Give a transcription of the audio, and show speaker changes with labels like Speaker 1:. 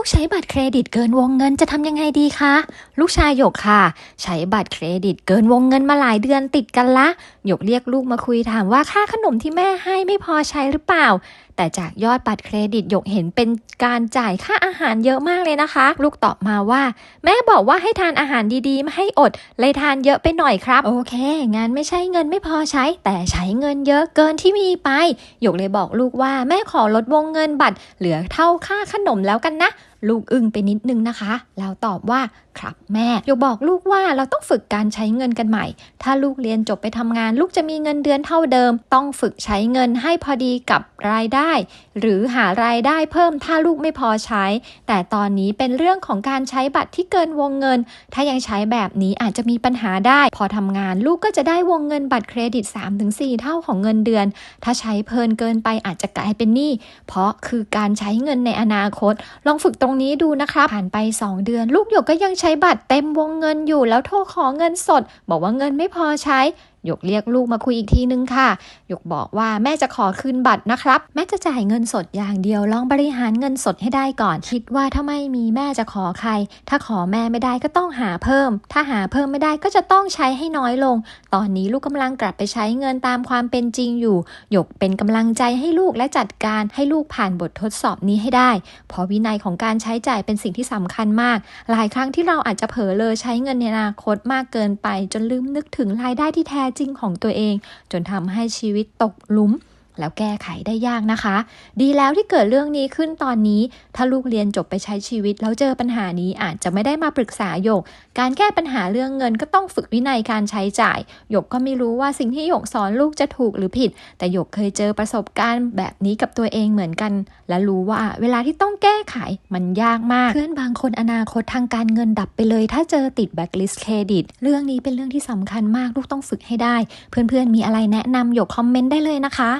Speaker 1: ลูกใช้บัตรเครดิตเกินวงเงินจะทำยังไงดีคะ ลูกชายหยกค่ะ ใช้บัตรเครดิตเกินวงเงินมาหลายเดือนติดกันละ หยกเรียกลูกมาคุยถามว่าค่าขนมที่แม่ให้ไม่พอใช้หรือเปล่า แต่จากยอดบัตรเครดิตหยกเห็นเป็นการจ่ายค่าอาหารเยอะมากเลยนะคะ ลูกตอบมาว่า แม่บอกว่าให้ทานอาหารดีๆไม่ให้อด เลยทานเยอะไปหน่อยครับ โอเค งานไม่ใช่เงินไม่พอใช้ แต่ใช้เงินเยอะเกินที่มีไปหยกเลยบอกลูกว่าแม่ขอลดวงเงินบัตรเหลือเท่าค่าขนมแล้วกันนะลูกอึ้งไปนิดนึงนะคะ แล้วตอบว่าครับแม่หยบอกลูกว่าเราต้องฝึกการใช้เงินกันใหม่ ถ้าลูกเรียนจบไปทำงาน ลูกจะมีเงินเดือนเท่าเดิม ต้องฝึกใช้เงินให้พอดีกับรายได้ หรือหารายได้เพิ่มถ้าลูกไม่พอใช้ แต่ตอนนี้เป็นเรื่องของการใช้บัตรที่เกินวงเงิน ถ้ายังใช้แบบนี้อาจจะมีปัญหาได้ พอทำงานลูกก็จะได้วงเงินบัตรเครดิต 3-4 เท่าของเงินเดือน ถ้าใช้เพลินเกินไปอาจจะกลายเป็นหนี้เพราะคือการใช้เงินในอนาคต ลองฝึกตรงงนี้ดูนะครับผ่านไป 2 เดือน ลูกหยกก็ยังใช้บัตรเต็มวงเงินอยู่แล้วโทรขอเงินสด บอกว่าเงินไม่พอใช้หยกเรียกลูกมาคุยอีกทีนึงค่ะ หยกบอกว่าแม่จะขอคืนบัตรนะครับ แม่จะจ่ายเงินสดอย่างเดียวลองบริหารเงินสดให้ได้ก่อน คิดว่าถ้าไม่มีแม่จะขอใคร ถ้าขอแม่ไม่ได้ก็ต้องหาเพิ่ม ถ้าหาเพิ่มไม่ได้ก็จะต้องใช้ให้น้อยลง ตอนนี้ลูกกำลังกลับไปใช้เงินตามความเป็นจริงอยู่ หยกเป็นกำลังใจให้ลูกและจัดการให้ลูกผ่านบททดสอบนี้ให้ได้ เพราะวินัยของการใช้จ่ายเป็นสิ่งที่สำคัญมาก หลายครั้งที่เราอาจจะเผลอเลยใช้เงินในอนาคตมากเกินไป จนลืมนึกถึงรายได้ที่แท้จริงของตัวเอง จนทำให้ชีวิตตกหลุม แล้วแก้ไขได้ยากนะคะ ดีแล้วที่เกิดเรื่องนี้ขึ้นตอนนี้ ถ้าลูกเรียนจบไปใช้ชีวิต แล้วเจอปัญหานี้อาจจะไม่ได้มาปรึกษาหยก การแก้ปัญหาเรื่องเงินก็ต้องฝึกวินัยการใช้จ่ายหยกก็ไม่รู้ว่าสิ่งที่หยกสอนลูกจะถูกหรือผิด แต่หยกเคยเจอประสบการณ์แบบนี้กับตัวเองเหมือนกัน และรู้ว่าเวลาที่ต้องแก้ไขมันยากมากเพื่อนบางคนอนาคตทางการเงินดับไปเลย ถ้าเจอติดแบ็คลิสต์เครดิตเรื่องนี้เป็นเรื่องที่สำคัญมากลูกต้องฝึกให้ได้ เพื่อนๆมีอะไรแนะนำหยกคอมเมนต์ได้เลยนะคะ